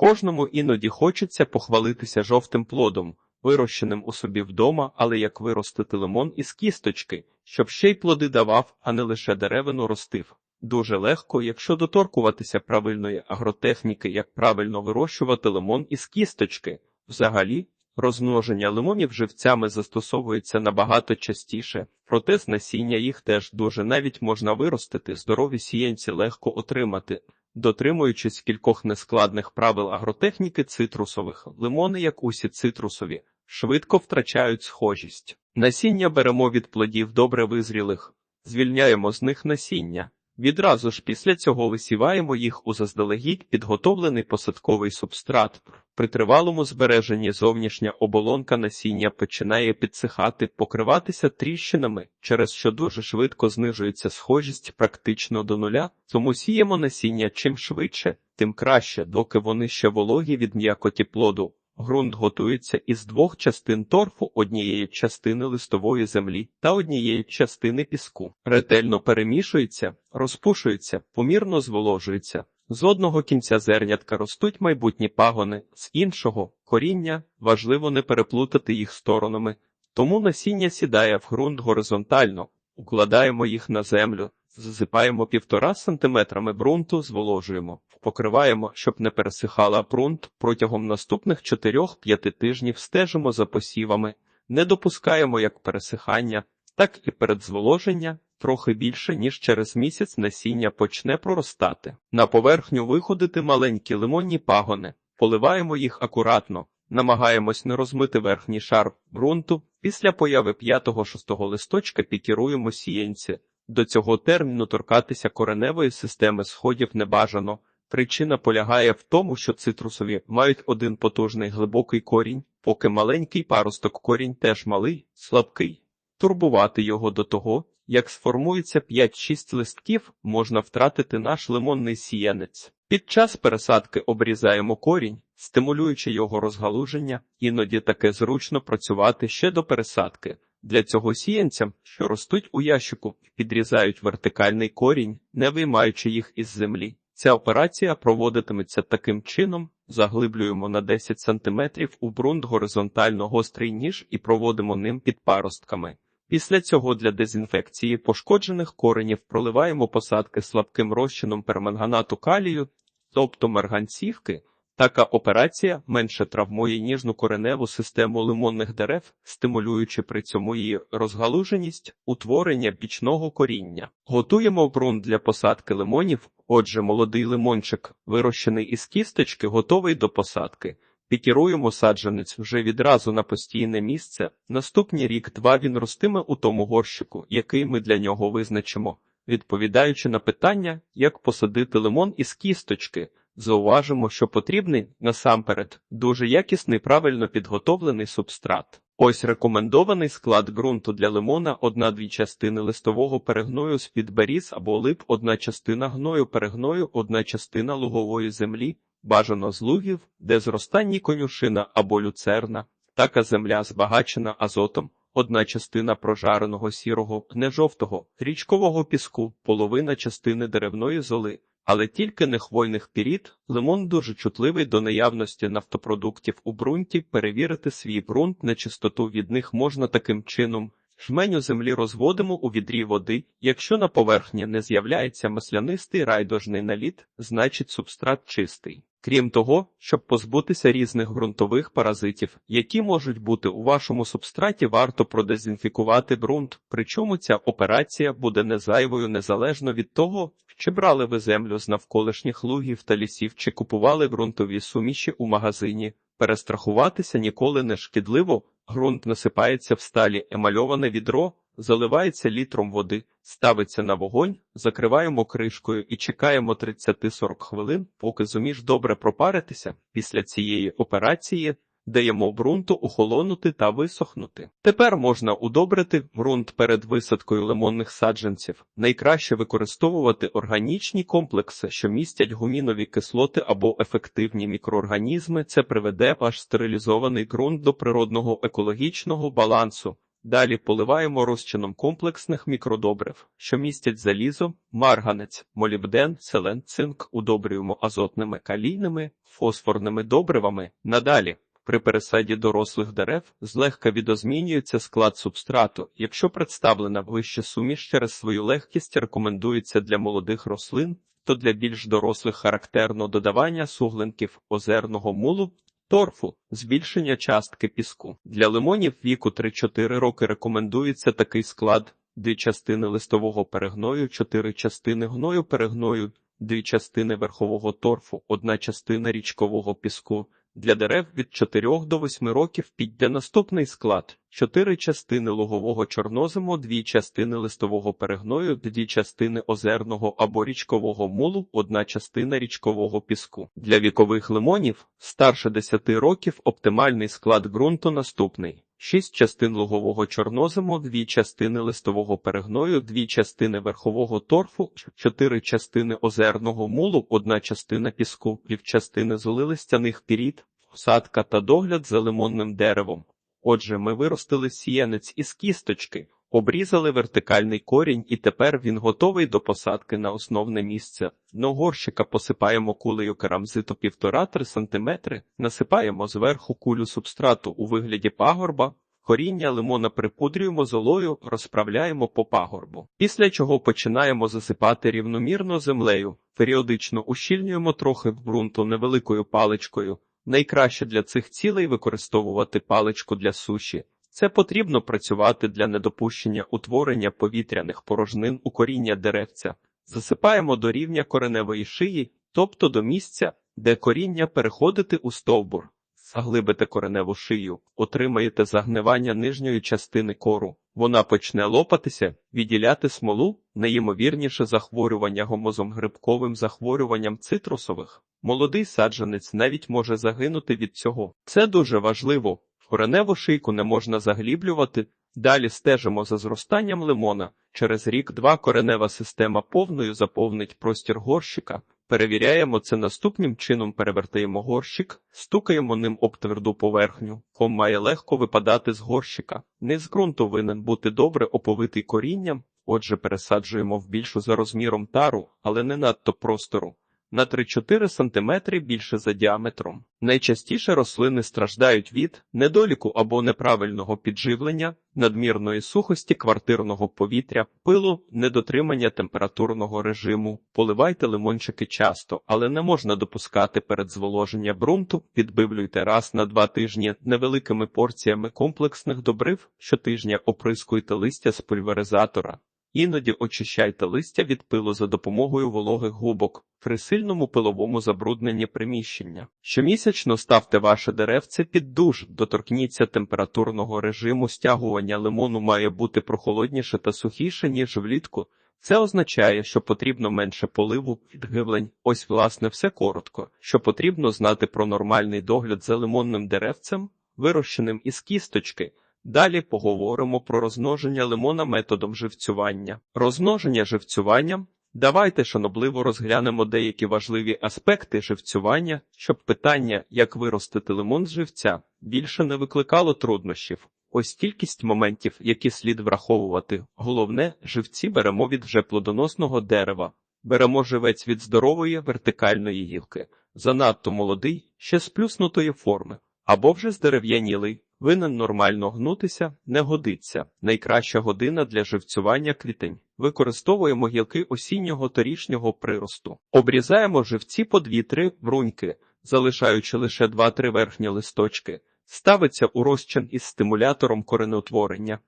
Кожному іноді хочеться похвалитися жовтим плодом, вирощеним у собі вдома, але як виростити лимон із кісточки, щоб ще й плоди давав, а не лише деревину ростив. Дуже легко, якщо доторкуватися правильної агротехніки, як правильно вирощувати лимон із кісточки. Взагалі, розмноження лимонів живцями застосовується набагато частіше, проте з насіння їх теж дуже навіть можна виростити, здорові сіянці легко отримати. Дотримуючись кількох нескладних правил агротехніки цитрусових, лимони, як усі цитрусові, швидко втрачають схожість. Насіння беремо від плодів добре визрілих, звільняємо з них насіння. Відразу ж після цього висіваємо їх у заздалегідь підготовлений посадковий субстрат. При тривалому збереженні зовнішня оболонка насіння починає підсихати, покриватися тріщинами, через що дуже швидко знижується схожість практично до нуля, тому сіємо насіння чим швидше, тим краще, доки вони ще вологі від м'якоті плоду. Ґрунт готується із двох частин торфу, однієї частини листової землі та однієї частини піску. Ретельно перемішується, розпушується, помірно зволожується. З одного кінця зернятка ростуть майбутні пагони, з іншого коріння важливо не переплутати їх сторонами. Тому насіння сідає в ґрунт горизонтально, укладаємо їх на землю, засипаємо півтора сантиметрами ґрунту, зволожуємо, покриваємо, щоб не пересихала ґрунт. Протягом наступних 4-5 тижнів стежимо за посівами, не допускаємо як пересихання, так і передзволоження. Трохи більше, ніж через місяць насіння почне проростати. На поверхню виходити маленькі лимонні пагони, поливаємо їх акуратно, намагаємось не розмити верхній шар ґрунту. Після появи 5-6 листочка пікіруємо сіянці. До цього терміну торкатися кореневої системи сходів не бажано. Причина полягає в тому, що цитрусові мають один потужний глибокий корінь, поки маленький паросток корінь теж малий, слабкий. Турбувати його до того, як сформується 5-6 листків, можна втратити наш лимонний сіянець. Під час пересадки обрізаємо корінь, стимулюючи його розгалуження, іноді таке зручно працювати ще до пересадки. Для цього сіянцям, що ростуть у ящику, підрізають вертикальний корінь, не виймаючи їх із землі. Ця операція проводитиметься таким чином: заглиблюємо на 10 см у ґрунт горизонтально гострий ніж і проводимо ним під паростками. Після цього для дезінфекції пошкоджених коренів проливаємо посадки слабким розчином перманганату калію, тобто марганцівки. Така операція менше травмує ніжну кореневу систему лимонних дерев, стимулюючи при цьому її розгалуженість, утворення бічного коріння. Готуємо ґрунт для посадки лимонів. Отже, молодий лимончик, вирощений із кісточки, готовий до посадки. Пікіруємо саджанець вже відразу на постійне місце. Наступний рік-два він ростиме у тому горщику, який ми для нього визначимо. Відповідаючи на питання, як посадити лимон із кісточки, зауважимо, що потрібний насамперед дуже якісний правильно підготовлений субстрат. Ось рекомендований склад ґрунту для лимона: одна-дві частини листового перегною з-під беріз або лип, одна частина гною перегною, одна частина лугової землі, бажано з лугів, де зростання конюшина або люцерна, така земля збагачена азотом. Одна частина прожареного сірого, не жовтого, річкового піску, половина частини деревної золи, але тільки не хвойних пірід. Лимон дуже чутливий до наявності нафтопродуктів у ґрунті. Перевірити свій ґрунт на чистоту від них можна таким чином. Жменю землі розводимо у відрі води. Якщо на поверхні не з'являється маслянистий райдожний наліт, значить субстрат чистий. Крім того, щоб позбутися різних ґрунтових паразитів, які можуть бути у вашому субстраті, варто продезінфікувати ґрунт, причому ця операція буде незайвою незалежно від того, чи брали ви землю з навколишніх лугів та лісів, чи купували ґрунтові суміші у магазині. Перестрахуватися ніколи не шкідливо, ґрунт насипається в сталі емальоване відро, заливається літром води, ставиться на вогонь, закриваємо кришкою і чекаємо 30-40 хвилин, поки зуміш добре пропаритися. Після цієї операції даємо ґрунту охолонути та висохнути. Тепер можна удобрити ґрунт перед висадкою лимонних саджанців. Найкраще використовувати органічні комплекси, що містять гумінові кислоти або ефективні мікроорганізми. Це приведе ваш стерилізований ґрунт до природного екологічного балансу. Далі поливаємо розчином комплексних мікродобрив, що містять залізо, марганець, молібден, селен, цинк, удобрюємо азотними калійними, фосфорними добривами. Надалі, при пересаді дорослих дерев злегка відозмінюється склад субстрату. Якщо представлена вище суміш через свою легкість рекомендується для молодих рослин, то для більш дорослих характерно додавання суглинків озерного мулу, торфу, збільшення частки піску. Для лимонів віку 3-4 роки рекомендується такий склад: дві частини листового перегною, 4 частини гною перегною, дві частини верхового торфу, одна частина річкового піску. Для дерев від 4 до 8 років піде наступний склад: 4 частини лугового чорнозиму, 2 частини листового перегною, 2 частини озерного або річкового мулу, 1 частина річкового піску. Для вікових лимонів старше 10 років оптимальний склад ґрунту наступний. 6 частин лугового чорнозиму, 2 частини листового перегною, 2 частини верхового торфу, 4 частини озерного мулу, 1 частина піску, півчастини золилистяних пірід, посадка та догляд за лимонним деревом. Отже, ми виростили сіянець із кісточки, обрізали вертикальний корінь і тепер він готовий до посадки на основне місце. Дно горщика посипаємо кулею керамзиту 1,5-3 см, насипаємо зверху кулю субстрату у вигляді пагорба, коріння лимона припудрюємо золою, розправляємо по пагорбу. Після чого починаємо засипати рівномірно землею, періодично ущільнюємо трохи в ґрунту невеликою паличкою. Найкраще для цих цілей використовувати паличку для суші. Це потрібно працювати для недопущення утворення повітряних порожнин у коріння деревця. Засипаємо до рівня кореневої шиї, тобто до місця, де коріння переходити у стовбур. Заглибите кореневу шию, отримаєте загнивання нижньої частини кору. Вона почне лопатися, відділяти смолу, найімовірніше захворювання гомозом грибковим захворюванням цитрусових. Молодий саджанець навіть може загинути від цього. Це дуже важливо. Кореневу шийку не можна загліблювати. Далі стежимо за зростанням лимона. Через рік-два коренева система повною заповнить простір горщика. Перевіряємо це наступним чином, перевертаємо горщик, стукаємо ним об тверду поверхню. Ком має легко випадати з горщика. Низ ґрунту винен бути добре оповитий корінням, отже, пересаджуємо в більшу за розміром тару, але не надто простору. На 3-4 см більше за діаметром. Найчастіше рослини страждають від недоліку або неправильного підживлення, надмірної сухості квартирного повітря, пилу, недотримання температурного режиму. Поливайте лимончики часто, але не можна допускати передзволоження ґрунту, підбивлюйте раз на два тижні невеликими порціями комплексних добрив, щотижня оприскуйте листя з пульверизатора. Іноді очищайте листя від пилу за допомогою вологих губок при сильному пиловому забрудненні приміщення. Щомісячно ставте ваше деревце під душ, доторкніться температурного режиму стягування лимону має бути прохолодніше та сухіше, ніж влітку. Це означає, що потрібно менше поливу, відгивлень. Ось, власне, все коротко. Що потрібно знати про нормальний догляд за лимонним деревцем, вирощеним із кісточки. Далі поговоримо про розмноження лимона методом живцювання. Розмноження живцюванням. Давайте шанобливо розглянемо деякі важливі аспекти живцювання, щоб питання, як виростити лимон з живця, більше не викликало труднощів. Ось кількість моментів, які слід враховувати. Головне, живці беремо від вже плодоносного дерева. Беремо живець від здорової вертикальної гілки, занадто молодий, ще сплюснутої форми, або вже здерев'янілий. Винен нормально гнутися, не годиться. Найкраща година для живцювання квітень. Використовуємо гілки осіннього торішнього приросту. Обрізаємо живці по 2-3 бруньки, залишаючи лише 2-3 верхні листочки. Ставиться у розчин із стимулятором коренеутворення.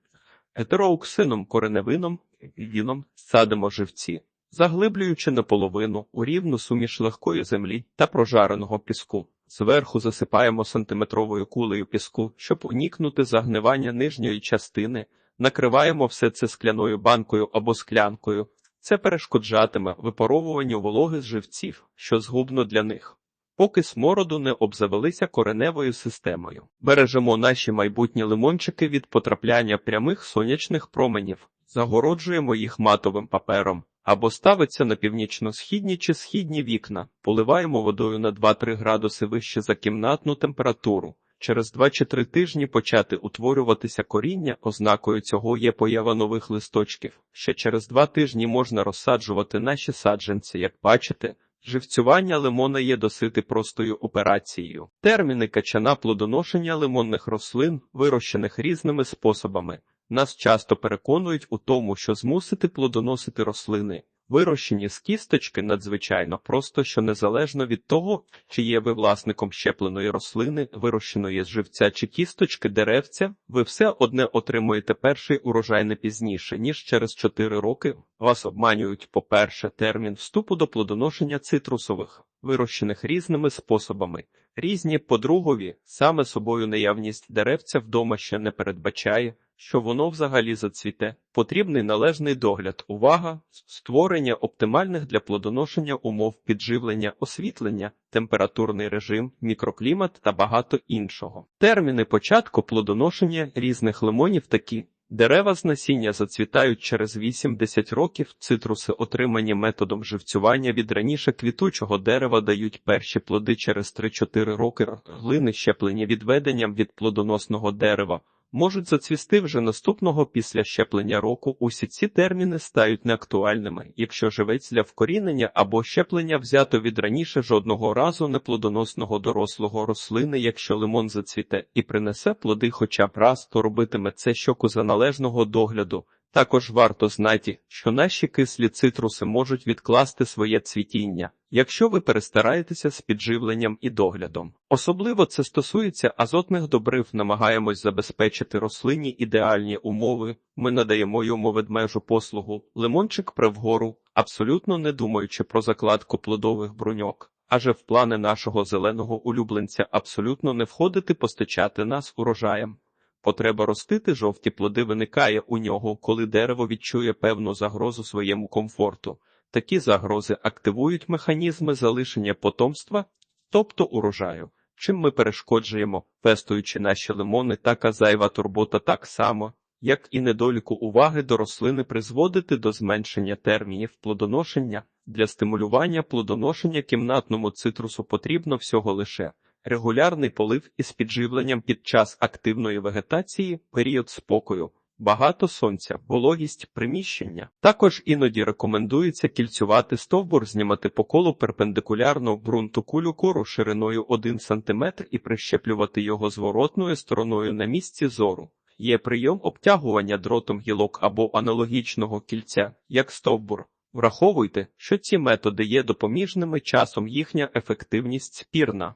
Етероуксином кореневином, віном садимо живці, заглиблюючи наполовину у рівну суміш легкої землі та прожареного піску. Зверху засипаємо сантиметровою кулею піску, щоб уникнути загнивання нижньої частини, накриваємо все це скляною банкою або склянкою. Це перешкоджатиме випаровуванню вологи з живців, що згубно для них. Поки смороду не обзавелися кореневою системою. Бережемо наші майбутні лимончики від потрапляння прямих сонячних променів, загороджуємо їх матовим папером або ставиться на північно-східні чи східні вікна, поливаємо водою на 2-3 градуси вище за кімнатну температуру. Через 2 чи 3 тижні почати утворюватися коріння, ознакою цього є поява нових листочків. Ще через 2 тижні можна розсаджувати наші саджанці, як бачите. Живцювання лимона є досити простою операцією. Терміни качана плодоношення лимонних рослин, вирощених різними способами, нас часто переконують у тому, що змусити плодоносити рослини, вирощені з кісточки надзвичайно просто, що незалежно від того, чи є ви власником щепленої рослини, вирощеної з живця чи кісточки деревця, ви все одне отримуєте перший урожай не пізніше, ніж через 4 роки. Вас обманюють, по-перше, термін вступу до плодоношення цитрусових, вирощених різними способами. Різні по-другові, саме собою наявність деревця вдома ще не передбачає, що воно взагалі зацвіте. Потрібний належний догляд, увага, створення оптимальних для плодоношення умов підживлення, освітлення, температурний режим, мікроклімат та багато іншого. Терміни початку плодоношення різних лимонів такі. Дерева з насіння зацвітають через 8-10 років, цитруси, отримані методом живцювання від раніше квітучого дерева, дають перші плоди через 3-4 роки, глини щеплені відведенням від плодоносного дерева. Можуть зацвісти вже наступного після щеплення року. Усі ці терміни стають неактуальними, якщо живець для вкорінення або щеплення взято від раніше жодного разу неплодоносного дорослого рослини, якщо лимон зацвіте і принесе плоди хоча б раз, то робитиме це щоку за належного догляду. Також варто знати, що наші кислі цитруси можуть відкласти своє цвітіння, якщо ви перестараєтеся з підживленням і доглядом. Особливо це стосується азотних добрив, намагаємось забезпечити рослині ідеальні умови. Ми надаємо йому ведмежу послугу, лимончик вгору, абсолютно не думаючи про закладку плодових бруньок. Аже в плани нашого зеленого улюбленця абсолютно не входити постачати нас урожаєм. Потреба ростити жовті плоди виникає у нього, коли дерево відчує певну загрозу своєму комфорту. Такі загрози активують механізми залишення потомства, тобто урожаю. Чим ми перешкоджуємо, пестуючи наші лимони, така зайва турбота так само, як і недоліку уваги до рослини призводити до зменшення термінів плодоношення. Для стимулювання плодоношення кімнатному цитрусу потрібно всього лише регулярний полив із підживленням під час активної вегетації, період спокою, багато сонця, вологість приміщення. Також іноді рекомендується кільцювати стовбур, знімати по колу перпендикулярно ґрунту кулю кору шириною 1 см і прищеплювати його зворотною стороною на місці зору. Є прийом обтягування дротом гілок або аналогічного кільця, як стовбур. Враховуйте, що ці методи є допоміжними часом їхня ефективність спірна.